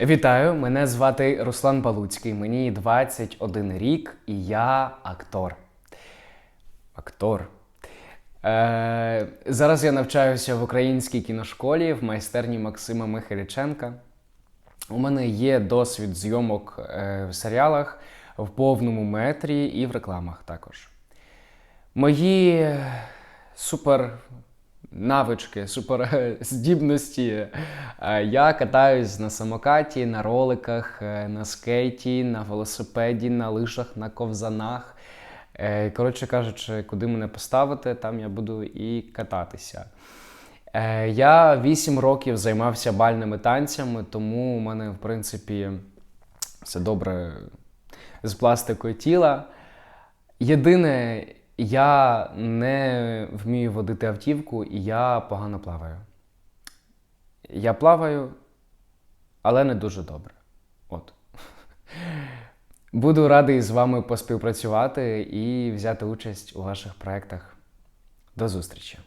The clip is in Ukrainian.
Вітаю, мене звати Руслан Балуцький. Мені 21 рік і я актор. Актор. Е, зараз я навчаюся в українській кіношколі в майстерні Максима Михайліченка. У мене є досвід зйомок е, в серіалах в повному метрі і в рекламах також. Мої супер навички, супер е, Я катаюсь на самокаті, на роликах, е, на скейті, на велосипеді, на лижах, на ковзанах. Е, Коротше кажучи, куди мене поставити, там я буду і кататися. Я 8 років займався бальними танцями, тому у мене, в принципі, все добре з пластикою тіла. Єдине, я не вмію водити автівку і я погано плаваю. Я плаваю, але не дуже добре. От. Буду радий з вами поспівпрацювати і взяти участь у ваших проєктах. До зустрічі!